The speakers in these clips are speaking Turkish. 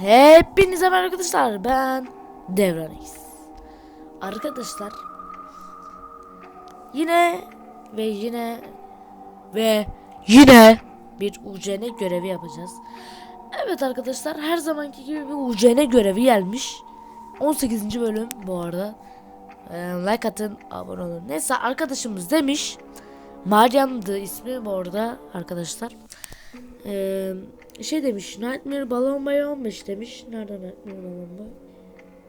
Hepinize merhaba arkadaşlar ben Devranex. Arkadaşlar yine ve yine ve yine bir UCN görevi yapacağız. Evet arkadaşlar her zamanki gibi bir UCN görevi gelmiş. 18. bölüm bu arada. Ee, like atın abone olun. Neyse arkadaşımız demiş. Meryem'di ismi bu arada arkadaşlar. Ee, şey demiş Nightmare Balon Boy 15 demiş. Nerede Nightmare Balon Boy?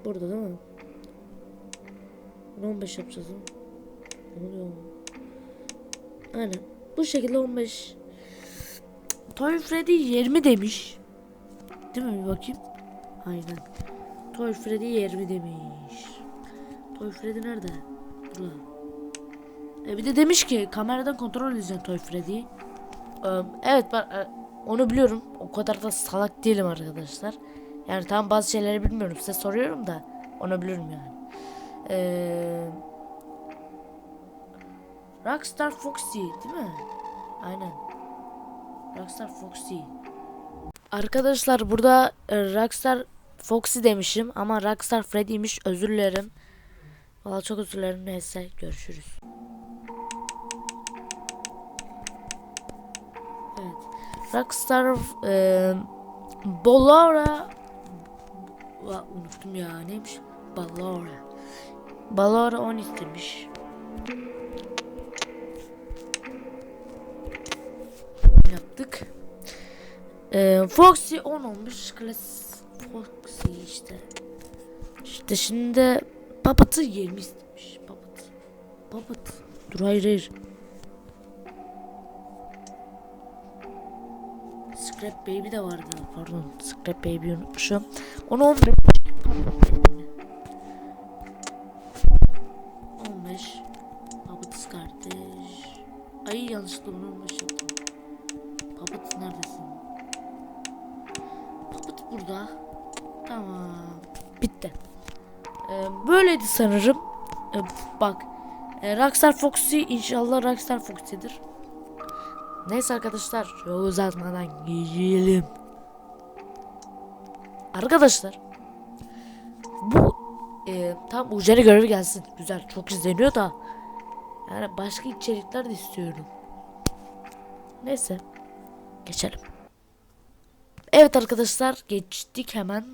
Burada değil mi? Bunu 15 yapacağız değil mi? Oluyor? Aynen. Bu şekilde 15. Toy Freddy 20 demiş. Değil mi bir bakayım? Aynen. Toy Freddy 20 demiş. Toy Freddy nerede? Burada. E bir de demiş ki kameradan kontrol edeceğim Toy Freddy'yi. Ee, evet e, onu biliyorum. O kadar da salak değilim arkadaşlar. Yani tam bazı şeyleri bilmiyorum. Size soruyorum da onu biliyorum yani. Ee, Rockstar Foxy değil mi? Aynen. Rockstar Foxy. Arkadaşlar burada e, Rockstar Foxy demişim ama Rockstar Freddy'miş özür dilerim. Valla çok özür dilerim neyse görüşürüz. Rockstar e, Bolora Va, unuttum ya neymiş? Balora. Balora 10 istemiş. Yaptık. E, Foxy 10 olmuş. Klas Foxy işte. İşte şimdi Papat'ı 20 istemiş. Papat. Papat. Dur hayır hayır. Scrap Baby de vardı. Pardon. Scrap Baby unutmuşum. Onu 15. 15. Papatıs kardeş. Ay yanlışlıkla bunu 15 yaptım. Papat neredesin? Papat burada. Tamam. Bitti. Ee, böyleydi sanırım. Ee, bak. Ee, Rockstar Foxy inşallah Rockstar Foxy'dir. Neyse arkadaşlar çok uzatmadan gidelim. Arkadaşlar bu e, tam ucere görevi gelsin. Güzel çok izleniyor da yani başka içerikler de istiyorum. Neyse geçelim. Evet arkadaşlar geçtik hemen.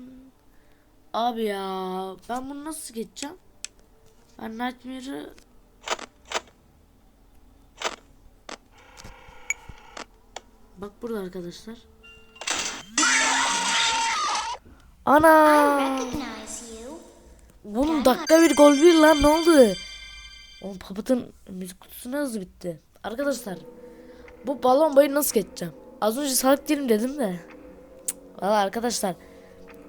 Abi ya ben bunu nasıl geçeceğim? Ben Nightmare'ı Bak burada arkadaşlar. Ana! Bunun dakika bir gol bir lan ne oldu? Oğlum Papat'ın müzik kutusu ne hızlı bitti. Arkadaşlar bu balon boyu nasıl geçeceğim? Az önce salak değilim dedim de. Valla arkadaşlar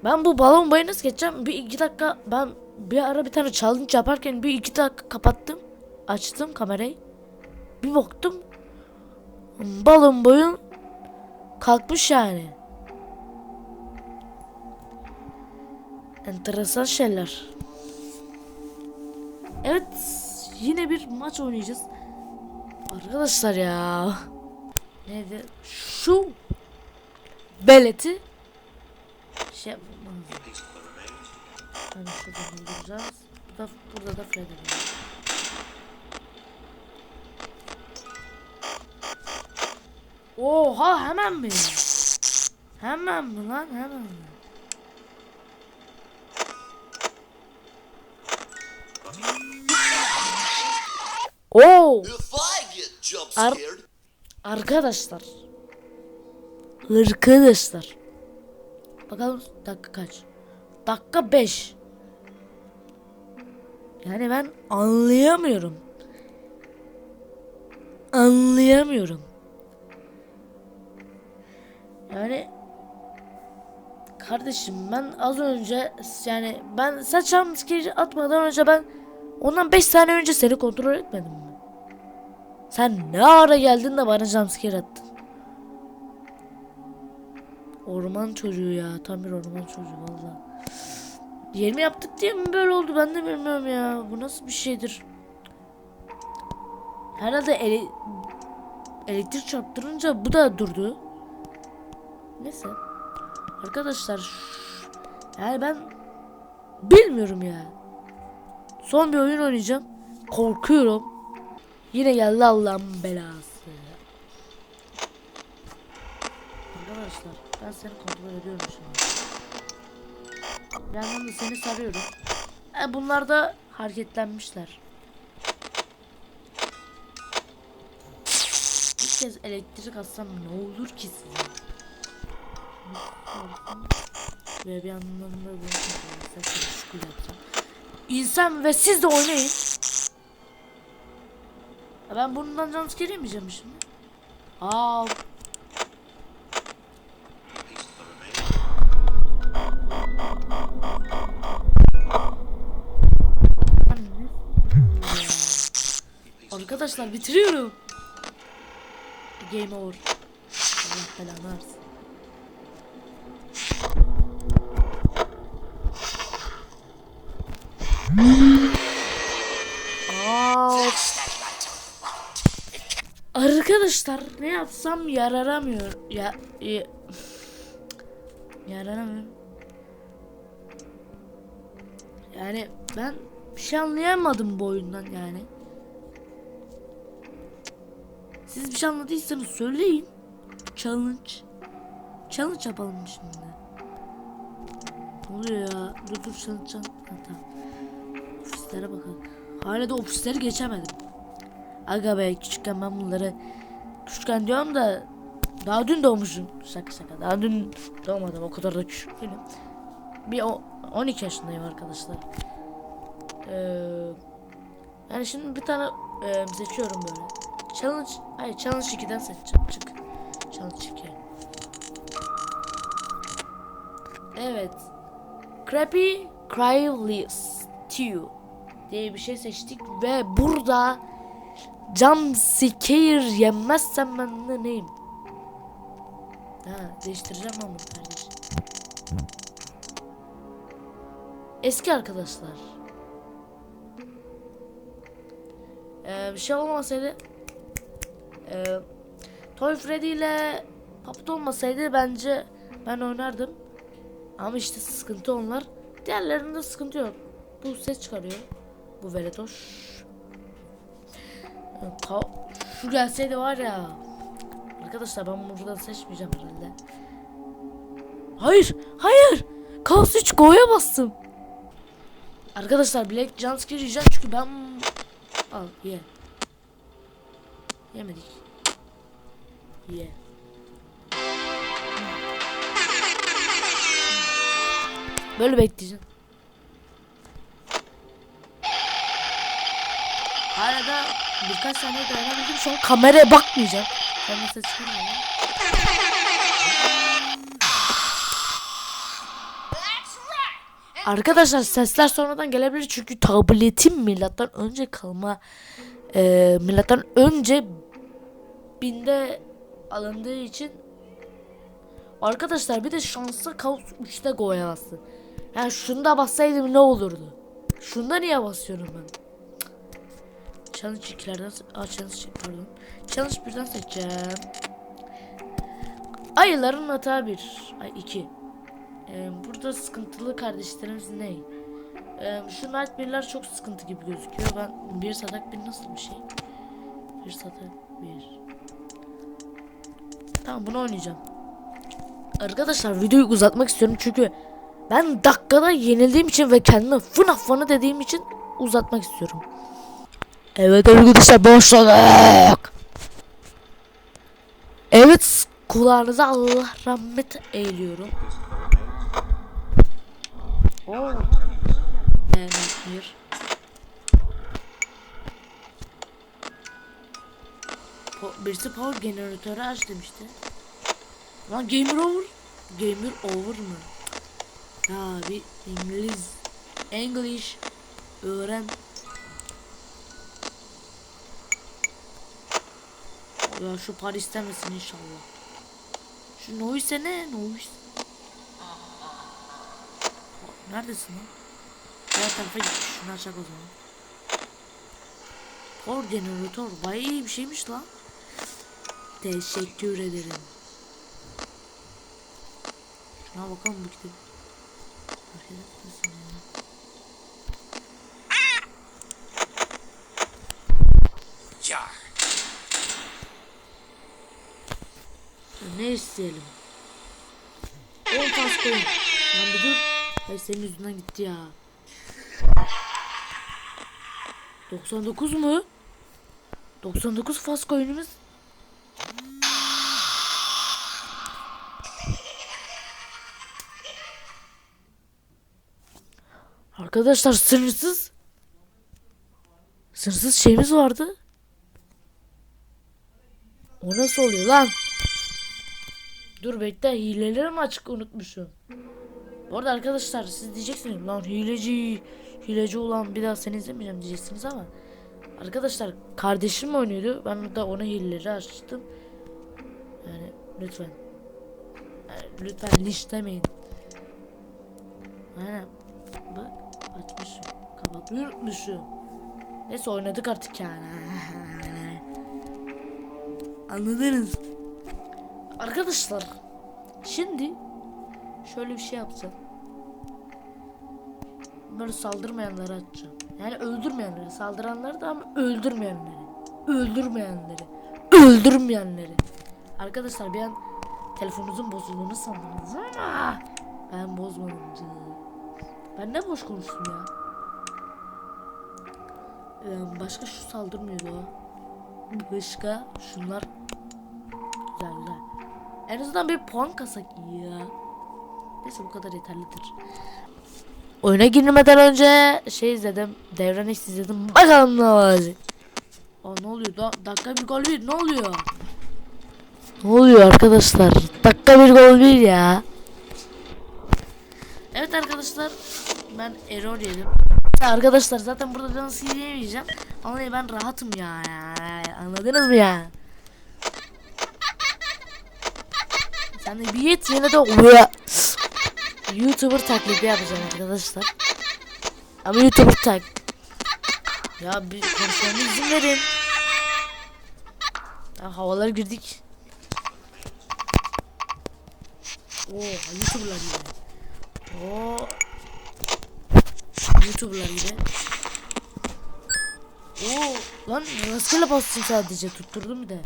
ben bu balon boyu nasıl geçeceğim? Bir iki dakika ben bir ara bir tane challenge yaparken bir iki dakika kapattım. Açtım kamerayı. Bir baktım. Balon boyun kalkmış yani. Enteresan şeyler. Evet yine bir maç oynayacağız. Arkadaşlar ya. Neydi? Şu beleti şey yapmamız lazım. Hani şuradan bulacağız. Burada, burada da Freddy Oha hemen mi? Hemen mi lan hemen mi? Oo Ar- arkadaşlar. Arkadaşlar. Bakalım dakika kaç? Dakika 5. Yani ben anlayamıyorum. Anlayamıyorum. Yani kardeşim ben az önce yani ben saçam skeci atmadan önce ben ondan 5 saniye önce seni kontrol etmedim mi? Sen ne ara geldin de bana jumpscare attın? Orman çocuğu ya. Tam bir orman çocuğu valla. 20 yaptık diye mi böyle oldu ben de bilmiyorum ya. Bu nasıl bir şeydir? Herhalde ele elektrik çarptırınca bu da durdu. Neyse. Arkadaşlar Yani ben bilmiyorum ya. Son bir oyun oynayacağım. Korkuyorum. Yine geldi Allah'ın belası. Arkadaşlar ben seni kontrol ediyorum şimdi. Yandan da seni sarıyorum. E, bunlar da hareketlenmişler. Bir kez elektrik atsam ne olur ki size? Ve bir yandan da şükür yapacağım. İnsan ve siz de oynayın. Ya Ben bundan jumpscare yemeyeceğim şimdi. Aa. Arkadaşlar bitiriyorum. Game over. Allah belanı versin. Aa. Arkadaşlar ne yapsam yararamıyor. Ya, ya yararamıyor. Yani ben bir şey anlayamadım bu oyundan yani. Siz bir şey anladıysanız söyleyin. Challenge. Challenge yapalım şimdi. Ne oluyor ya? Dur dur challenge. Ha, tamam. Ofislere bakalım. Hala da ofisleri geçemedim. Aga be küçükken ben bunları küçükken diyorum da daha dün doğmuşum. Şaka şaka. Daha dün doğmadım. O kadar da küçük değilim. Bir o, 12 yaşındayım arkadaşlar. Ee, yani şimdi bir tane e, seçiyorum böyle. Challenge, hayır challenge 2'den seçeceğim. Çık. Challenge 2. Evet. Crappy Cry Stew diye bir şey seçtik ve burada jump scare yemezsem ben de neyim? Ha değiştireceğim bunu kardeşim. Eski arkadaşlar. Ee, bir şey olmasaydı ee, Toy Freddy ile Puppet olmasaydı bence ben oynardım. Ama işte sıkıntı onlar. Diğerlerinde sıkıntı yok. Bu ses çıkarıyor. Bu veletoş. Ta şu gelseydi var ya. Arkadaşlar ben burada seçmeyeceğim herhalde. Hayır, hayır. Kaos 3 Go'ya bastım. Arkadaşlar Black Jumpscare yiyeceğim çünkü ben... Al ye. Yemedik. Ye. Böyle bekleyeceğim. Hala da birkaç saniye dayanabildim. Şu an kameraya bakmayacağım. De ses çıkarmıyorum. Arkadaşlar sesler sonradan gelebilir çünkü tabletim milattan önce kalma e, milattan önce binde alındığı için Arkadaşlar bir de şansa kaos 3'te goya bastı. Yani şunda bassaydım ne olurdu? Şunda niye basıyorum ben? Challenge 2'lerden Aa, challenge pardon. Challenge 1'den seçeceğim. Ayıların hata 1. Ay 2. Ee, burada sıkıntılı kardeşlerimiz ne? Ee, şu Night birler çok sıkıntı gibi gözüküyor. Ben bir sadak bir nasıl bir şey? Bir sadak bir. Tamam bunu oynayacağım. Arkadaşlar videoyu uzatmak istiyorum çünkü ben dakikada yenildiğim için ve kendime FNAF fanı dediğim için uzatmak istiyorum. Evet arkadaşlar başladık. Evet kulağınıza Allah rahmet eyliyorum. Oo. Evet bir. Po birisi power generatörü aç demişti. Lan gamer over. Gamer over mı? Ya bir İngiliz English öğren. Ya şu Paris'te misin inşallah. Şu noise ne? Noise. Neredesin lan? Diğer tarafa git. Şunu açak o zaman. Power generator. Bayağı iyi bir şeymiş lan. Teşekkür ederim. Şuna bakalım bu kitap. Hareket etmesin. Ne isteyelim? 10 tas koyun. Lan bir dur. Hayır senin yüzünden gitti ya. 99 mu? 99 fas koyunumuz. Arkadaşlar sınırsız sınırsız şeyimiz vardı. O nasıl oluyor lan? Dur bekle hileleri mi açık unutmuşum. Bu arada arkadaşlar siz diyeceksiniz lan hileci hileci olan bir daha seni izlemeyeceğim diyeceksiniz ama arkadaşlar kardeşim oynuyordu ben da ona hileleri açtım. Yani lütfen Yani lütfen linçlemeyin. Aynen bak açmışım kapatmayı unutmuşum. Neyse oynadık artık yani. Anladınız. Arkadaşlar şimdi şöyle bir şey yapacağım. Böyle saldırmayanları açacağım. Yani öldürmeyenleri, saldıranları da ama öldürmeyenleri. Öldürmeyenleri. Öldürmeyenleri. Arkadaşlar bir an telefonunuzun bozulduğunu sandınız ama ben bozmadım canım. Ben ne boş konuştum ya. Ee, başka şu saldırmıyordu. Başka şunlar Güzel güzel. En azından bir puan kasak ya. Neyse bu kadar yeterlidir. Oyuna girmeden önce şey izledim. Devran X izledim. Bakalım ne olacak. Aa ne oluyor? Da dakika bir gol bir. Ne oluyor? Ne oluyor arkadaşlar? Dakika bir gol bir ya. Evet arkadaşlar. Ben error yedim. Arkadaşlar zaten burada canı sileyemeyeceğim. Ama ben rahatım ya. Anladınız mı ya? De bir yet yine de. YouTuber taklidi yapacağım arkadaşlar. Ama YouTuber tak. Ya bir konuşmama izin verin. Ya havalara girdik. Oo YouTuber'lar gibi. Oo YouTuber'lar gibi. Oo lan rastgele bastım sadece tutturdum bir de.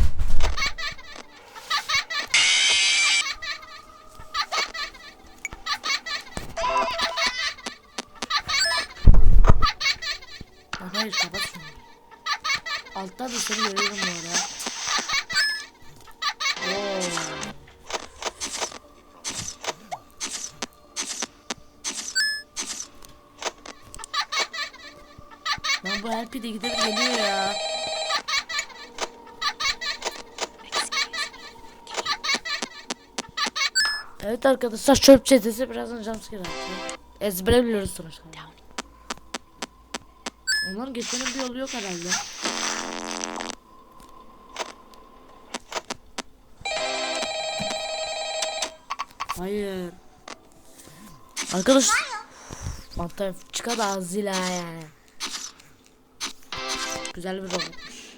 Lan bu LP de gidip geliyor ya. Evet arkadaşlar çöp çetesi birazdan jumpscare attı. Ezbere biliyoruz sonuçta. Onların geçmenin bir yolu yok herhalde. Hayır. Arkadaş Mantar çıka da ağzıyla yani. Güzel bir robotmuş.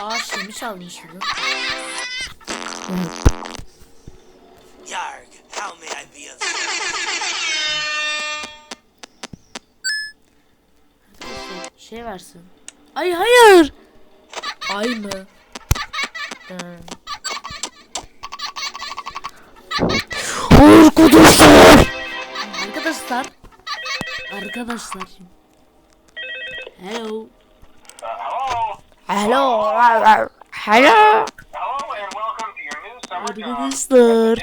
Aa şeyimi çalmış bugün. Yarg, how may I be of Şey versin. Ay hayır. Ay mı? Hmm. Arkadaşlar. Arkadaşlar. Hello. Hello. Hello. Arkadaşlar.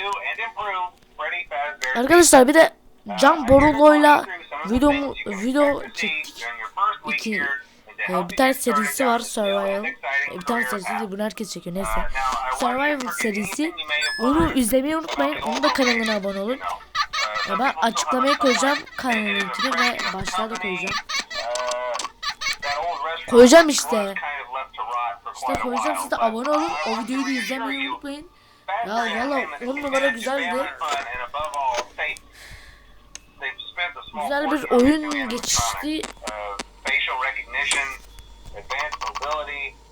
Arkadaşlar bir de Can Borolo'yla video video çektik. İki e, bir tane serisi var Survival. E, bir tane serisi değil bunu herkes çekiyor neyse. Survival serisi. Onu izlemeyi unutmayın. Onun da kanalına abone olun. E, ben açıklamaya koyacağım kanalın linkini ve başlığa da koyacağım. Koyacağım işte. İşte koyacağım siz de abone olun. O videoyu da izlemeyi unutmayın. Ya valla 10 numara güzeldi. Güzel bir oyun geçti. Facial recognition, advanced mobility.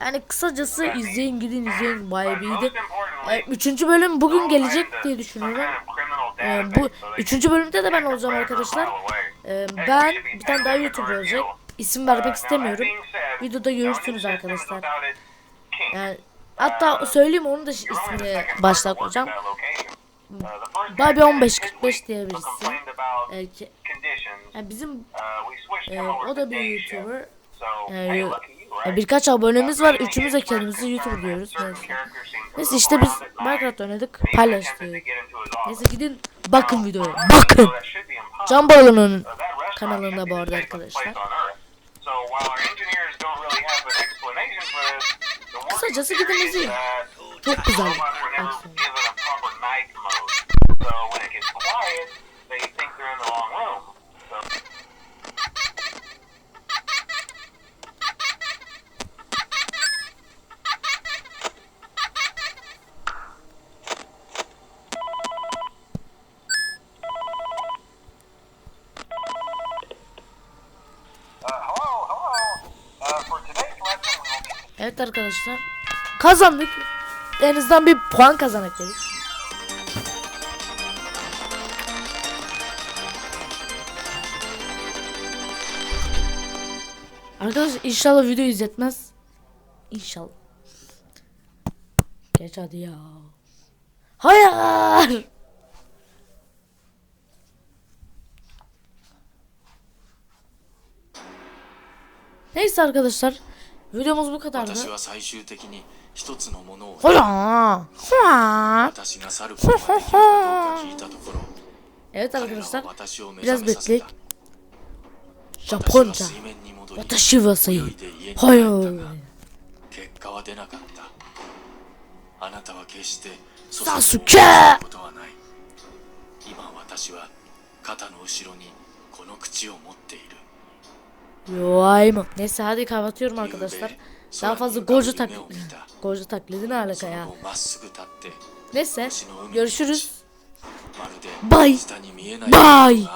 Yani kısacası izleyin gidin izleyin bayağı bir iyiydi. Üçüncü bölüm bugün gelecek diye düşünüyorum. E, database bu üçüncü bölümde de ben olacağım arkadaşlar. file away. E, ben bir tane daha YouTuber olacak. İsim vermek istemiyorum. Videoda görürsünüz arkadaşlar. Yani hatta söyleyeyim onu da ismini başlığa koyacağım. Barbie 1545 diye birisi. Ki- yani bizim e, o da bir YouTuber. Yani, birkaç abonemiz var. Üçümüz de kendimizi YouTuber diyoruz. Neyse. Neyse işte biz Minecraft oynadık. Paylaştık. Neyse gidin bakın videoya. Bakın. Can Balon'un kanalında bu arada arkadaşlar. Kısacası gidin izleyin. Çok güzel. Evet arkadaşlar. Kazandık. En azından bir puan kazandık dedik. Arkadaşlar inşallah video izletmez. İnşallah. Geç hadi ya. Hayır. Neyse arkadaşlar. Videomuz bu kadardı. Hola. evet arkadaşlar. Biraz bekleyin. Japonca. Watashi wa sayı. Hayır. あなたは決してサスケことはない今私は肩の後ろにこの口を持っている Vay mı? Neyse hadi kapatıyorum arkadaşlar. Daha fazla Gojo taklidi. Gojo taklidi ne alaka ya? Neyse görüşürüz. Bye. Bye.